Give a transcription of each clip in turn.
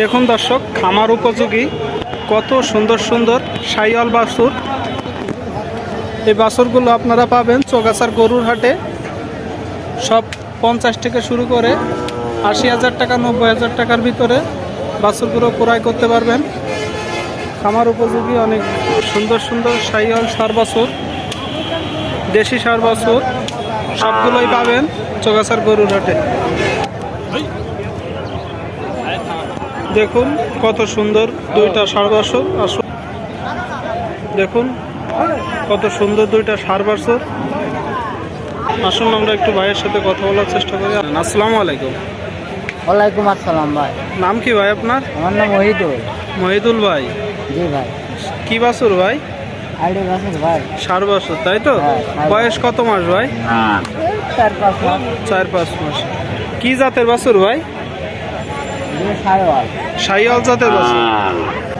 দেখুন দর্শক, খামার উপযোগী। কত সুন্দর সুন্দর সাইয়াল বাসুর এই বাছুরগুলো আপনারা পাবেন চৌগাছার গরুর হাটে। সব পঞ্চাশ থেকে শুরু করে আশি হাজার টাকা, নব্বই হাজার টাকার ভিতরে বাছুরগুলো ক্রয় করতে পারবেন। খামার উপযোগী, অনেক সুন্দর সুন্দর সাইয়াল সার বাসুর দেশি সার বাছুর, সবগুলোই পাবেন চৌগাছার গরুর হাটে। দেখুন কত সুন্দর দুইটা বাছর আসুন। দেখুন কত সুন্দর দুইটা ষাড় বাছর আসুন আমরা একটু ভাইয়ের সাথে কথা বলার চেষ্টা করি। আসসালামু আলাইকুম। ওয়ালাইকুম আসসালাম ভাই। নাম কি ভাই আপনার? আমার নাম মহিদুল। মহিদুল ভাই। জি ভাই। কি বাছুর ভাই? আইডি বাসের ভাই। ষাড় বাছর তাই তো? হ্যাঁ, বয়স কত মাস ভাই? চার পাঁচ মাস। চার পাঁচ মাস। কি জাতের বাছুর ভাই? আট। জাতের বাছুর।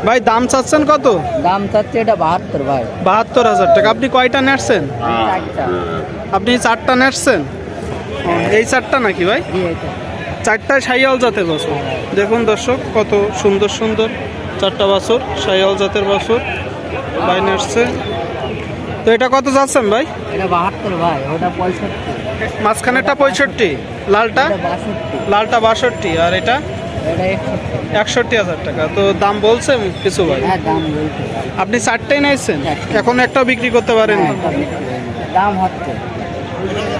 ভাই দাম চাচ্ছেন কত? দাম চাচ্ছে এটা বাহাত্তর ভাই। বাহাত্তর হাজার টাকা। আপনি কয়টা নেটছেন? আপনি চারটা নেটছেন? এই চারটা নাকি ভাই? চারটায় সাইয়াল জাতের বাছুর। দেখুন দর্শক কত সুন্দর সুন্দর চারটা বাছুর সাইয়াল জাতের বাছুর। ভাই নেটছে। তো এটা কত যাচ্ছেন ভাই? এটা বাহাত্তর ভাই ওটা পঁয়ষট্টি। মাঝখানেরটা পঁয়ষট্টি লালটা? লালটা বাষট্টি আর এটা? একষট্টি। হাজার টাকা। তো দাম বলছে কিছু ভাই? হ্যাঁ আপনি চারটেই নিয়েছেন এখন একটাও বিক্রি করতে পারেন হ্যাঁ, হয়ে। দাম হচ্ছে।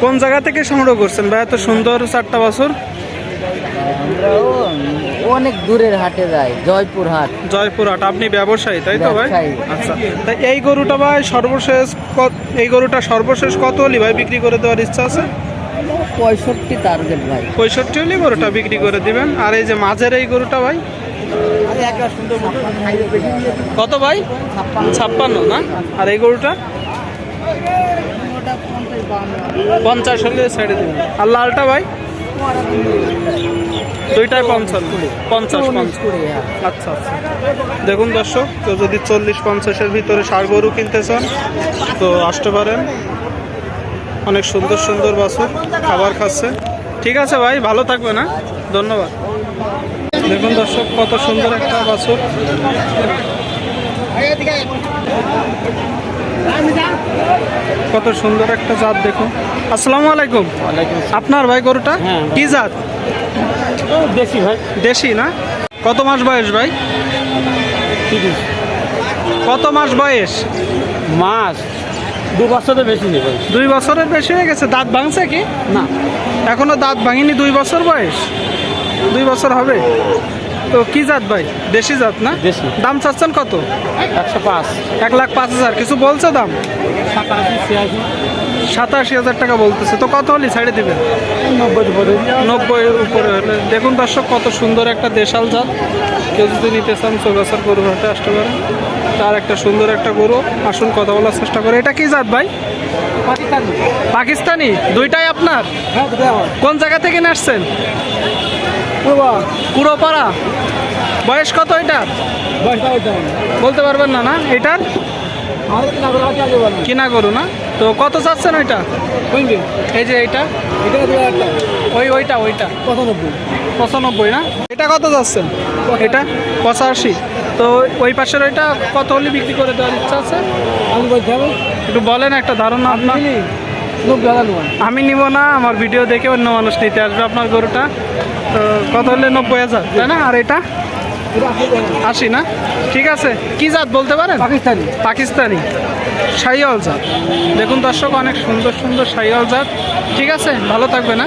কোন জায়গা থেকে সংগ্রহ করছেন ভাই? এত সুন্দর চারটা বছর। অনেক দূরের হাটে যাই জয়পুর হাট। জয়পুরহাট আপনি ব্যবসায়ী তাই তো ভাই। আচ্ছা। তা এই গরুটা ভাই সর্বশেষ এই গরুটা সর্বশেষ কত হলি ভাই বিক্রি করে দেওয়ার ইচ্ছা আছে? পঁয়ষট্টি টার্গেট ভাই। পঁয়ষট্টি হলি গরুটা বিক্রি করে দিবেন। আর এই যে মাঝের এই গরুটা ভাই? কত ভাই? ছাপ্পান্ন। না? আর এই গরুটা? পঞ্চাশ হলে ছেড়ে দেবেন। আর লালটা ভাই? দুইটাই পঞ্চাশ পঞ্চাশ। আচ্ছা আচ্ছা। দেখুন দর্শক তো যদি চল্লিশ পঞ্চাশের ভিতরে ষাড় গরু কিনতে চান তো আসতে পারেন। অনেক সুন্দর সুন্দর বাছুর খাবার খাচ্ছে। ঠিক আছে ভাই ভালো থাকবে না ধন্যবাদ। দেখুন দর্শক কত সুন্দর একটা বাছুর। কত সুন্দর একটা জাত দেখুন। আসসালামু আলাইকুম। আপনার ভাই গরুটা? হ্যাঁ। কি জাত? বেশি ভাই। দেশি না? কত মাস বয়স ভাই? কত মাস বয়স? মাস। দু বছরের বেশি ভাই দুই বছরের বেশি হয়ে গেছে। দাঁত ভাঙছে কি? না। এখনও দাঁত ভাঙিনি দুই বছর বয়স? দুই বছর হবে? তো কি জাত ভাই? দেশি জাত না? দেশি। দাম চাচ্ছেন কত? একশো পাঁচ। এক লাখ পাঁচ হাজার। কিছু বলছে দাম? সাতাশি হাজার টাকা বলতেছে। তো কত হলে ছাড়ে দেবেন? নব্বই উপরে। নব্বই উপরে হলে। দেখুন দর্শক কত সুন্দর একটা দেশাল জাত। কেউ যদি নিতে চান চৌগাছার গরু হাটে আসতে পারেন। তার একটা সুন্দর একটা গরু। আসুন কথা বলার চেষ্টা করে। এটা কি জাত ভাই? পাকিস্তানি। দুইটাই আপনার? হ্যাঁ কোন জায়গা থেকে আসছেন? কুড়োপাড়া। বয়স কত এটা বলতে পারবেন না না? এটার? কিনা গরু না? তো কত চাচ্ছেন ওইটা? এই যে এইটা? ওই ওইটা ওইটা। পঁচানব্বই। পঁচানব্বই না? এটা কত যাচ্ছেন এটা পঁচাশি। তো ওই পাশের ওইটা কত হলে বিক্রি করে দেওয়ার ইচ্ছা আছে? আমি একটু বলেন একটা ধারণা আপনার। আমি নিব না আমার ভিডিও দেখে অন্য মানুষ নিতে আসবে আপনার গরুটা। তো কত হলে? নব্বই হাজার তাই না? আর এটা? আশি না? ঠিক আছে। কি জাত বলতে পারেন? পাকিস্তানি। পাকিস্তানি। সাইয়াল জাত। দেখুন দর্শক অনেক সুন্দর সুন্দর সাইয়াল জাত। ঠিক আছে ভালো থাকবে না